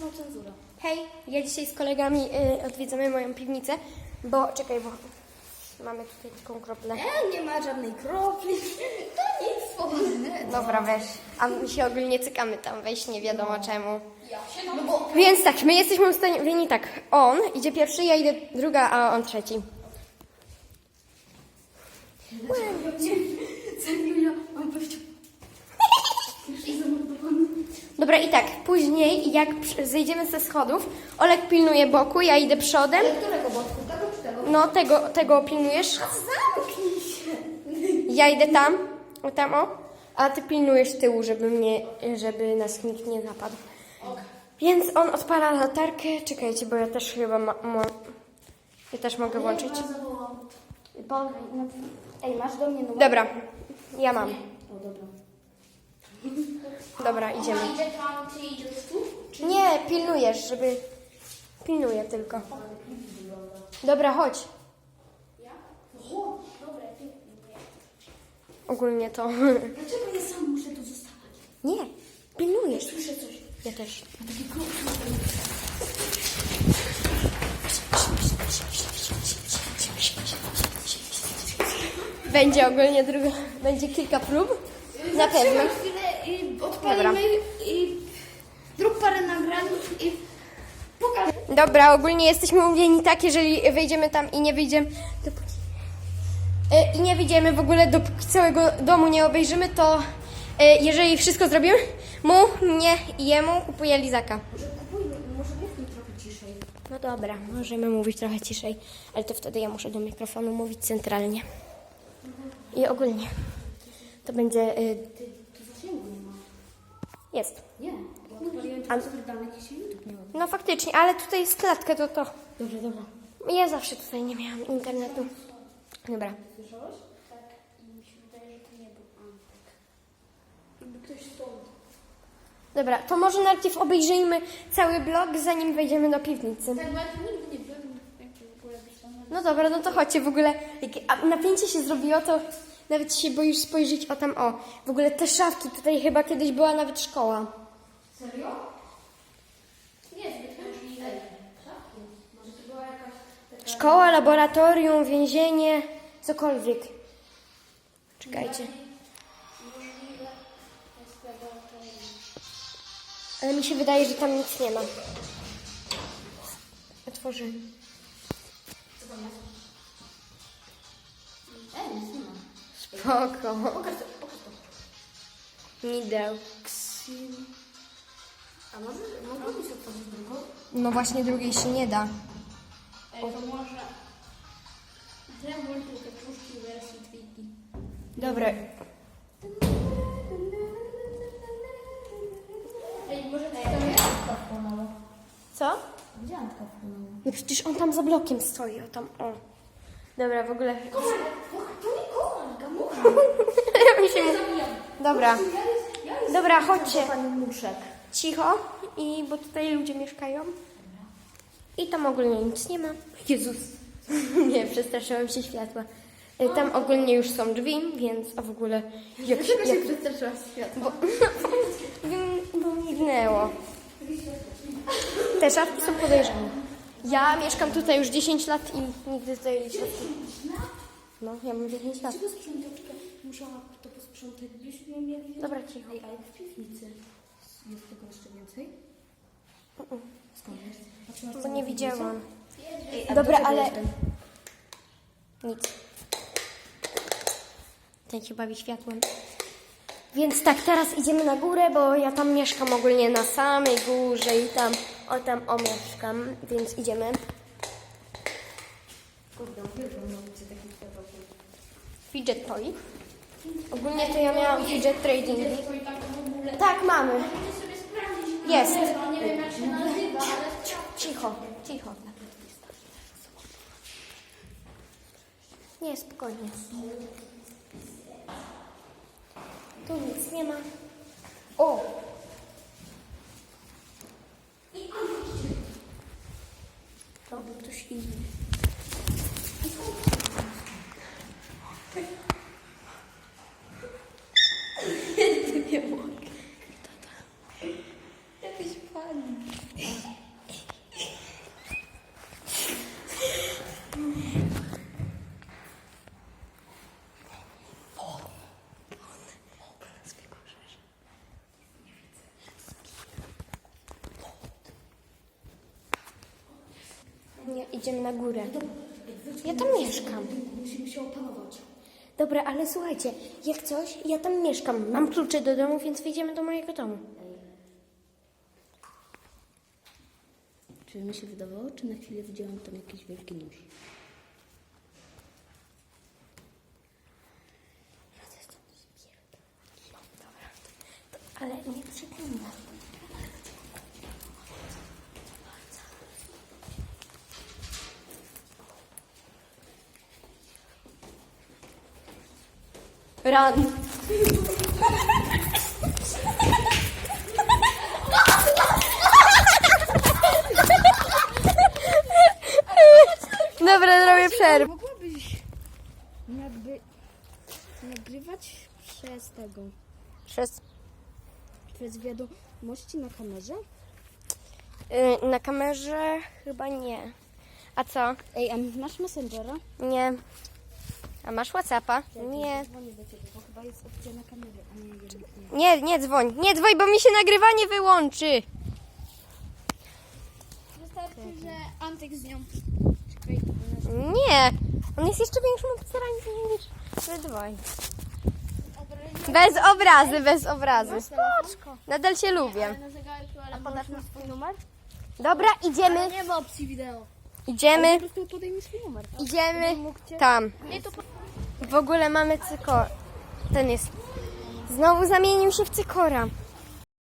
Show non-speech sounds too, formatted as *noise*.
cenzura. Hej, ja dzisiaj z kolegami y, odwiedzamy moją piwnicę, bo czekaj, bo mamy tutaj taką kroplę. E, nie ma żadnej kropli. To nic poważnego. Dobra, weź. A my się ogólnie cykamy tam wejść, nie wiadomo czemu. Ja się no bo... Więc tak, my jesteśmy ustawieni tak. On idzie pierwszy, ja idę druga, a on trzeci. Julia, mam gościa. Jeszcze zamordowany. Dobra, i tak, później jak przy- zejdziemy ze schodów, Olek pilnuje boku, ja idę przodem. Ale którego boczku? Tego czy tego? No, tego, tego pilnujesz. Zamknij się. Ja idę tam, o tam o, a ty pilnujesz tyłu, żeby mnie, żeby nas nikt nie napadł. Więc on odpala latarkę. Czekajcie, bo ja też chyba ma, mo, ja też mogę włączyć. Bo, Ej, masz do mnie numer? dobra, ja mam. O, dobra. Dobra, idziemy. idzie tam, ty idziesz tu? Nie, pilnujesz, żeby... Pilnuję tylko. Dobra, chodź. Ja? O, dobra, ty. Ogólnie to... *laughs* Dlaczego ja sam muszę tu zostawać? Nie, pilnujesz. Słyszę coś. Ja też. Będzie ogólnie druga... Będzie kilka prób. Na pewno. Odpalimy i zrób parę nagrań i pokaż. Dobra, ogólnie jesteśmy umówieni tak, jeżeli wyjdziemy tam i nie wyjdziemy, dopóki... E, I nie wyjdziemy w ogóle, dopóki całego domu nie obejrzymy, to e, jeżeli wszystko zrobimy, mu, mnie i jemu kupuję lizaka. Może kupujmy, może mówmy trochę ciszej. No dobra, możemy mówić trochę ciszej, ale to wtedy ja muszę do mikrofonu mówić centralnie. I ogólnie to będzie... e, Ty, tu zasięgu nie ma. Jest. Nie, bo odpaliłem A- tylko dane dzisiaj YouTube nie. No faktycznie, ale tutaj jest klatka, to to... Dobrze, dobra. Ja zawsze tutaj nie miałam internetu. Dobra. Słyszałeś? Tak, i mi się wydaje, że to nie był Antek. Jakby ktoś stąd. Dobra, to może najpierw obejrzyjmy cały blog, zanim wejdziemy do piwnicy. Tak, bo ja nigdy nie byłem, jak to w ogóle No dobra, no to chodźcie w ogóle. Jak a napięcie się zrobiło, to nawet się boisz spojrzeć o tam o. W ogóle te szafki, tutaj chyba kiedyś była nawet szkoła. Serio? Nie, zbyt możliwe. Szafki. Może to była jakaś taka... Szkoła, laboratorium, więzienie, cokolwiek. Czekajcie. Możliwe jest laboratorium. Ale mi się wydaje, że tam nic nie ma. Otworzymy. Spoko. Pokaż to, pokaż to. Nideł. Ksin. A może mogłabyś otworzyć drugą? No właśnie drugiej się nie da. Ej, to może... Zrób te puszki wersji Twiki. Dobra. Ej, może to jest Antka wpłynęła. Co? Gdzie Antka wpłynęła? No przecież on tam za blokiem stoi, o tam, o. Dobra, w ogóle... To nie mucha. Mi się... Dobra, dobra, chodźcie. Cicho, i bo tutaj ludzie mieszkają. I tam ogólnie nic nie ma. Jezus. *laughs* nie, przestraszyłem się światła. Y, Tam ogólnie już są drzwi, więc a w ogóle... Jak, Dlaczego się przestraszyłaś światła? Wiem, *laughs* bo mignęło. Te szafki są podejrzane. Ja mieszkam tutaj już 10 lat i nigdy tutaj szafki... No, ja mam 10 lat. Musiała to posprzątać? Byśmy mieli... Dobra, cicho. Ej, ale w piwnicy jest tego jeszcze więcej? Skąd jest? Patrzyłaś, Bo nie na widziałam. Ej, a Dobra, do czego ale- jest ten? Nic. Ten się bawi światłem. Więc tak, teraz idziemy na górę, bo ja tam mieszkam ogólnie na samej górze i tam, o tam o mieszkam, więc idziemy. Kurde, uwielbiam na ulicy takich światełkiem. Fidget toy. Ogólnie to ja miałam fidget trading. Tak mamy. Jest. Cicho, cicho. Nie, spokojnie. Tu nic nie ma. O! Był ktoś inny. Nie idziemy na górę. Ja tam mieszkam. Musimy się opanować. Dobra, ale słuchajcie, jak coś, ja tam mieszkam. Mam klucze do domu, więc wyjdziemy do mojego domu. Czy mi się wydawało, czy na chwilę widziałam tam jakiś wielki nóż? Ale nie przeklinam. Ran. *laughs* Dobra, zrobię przerwę. Mogłabyś jakby nagrywać przez tego, Przez przez wiadomości na kamerze? y, na kamerze chyba nie. A co? Ej, a masz Messengera? Nie. A masz Whatsappa? Nie. Dzwonię do ciebie, bo chyba jest opcja na a nie jednak nie. Nie, nie dzwoń. Nie dzwoń, bo mi się nagrywanie wyłączy. Wystarczy, że Antek z nią. Czekaj, Nie. On jest jeszcze większym obcerańcem niż wy dwoj. Bez obrazy, bez obrazy. Spoczko. Nadal się lubię. Ale podasz mi swój numer? Dobra, idziemy. Nie ma opcji wideo. Idziemy. po prostu podaj mi swój numer. Idziemy tam. W ogóle mamy cykor. Ten jest. Znowu zamienił się w cykora.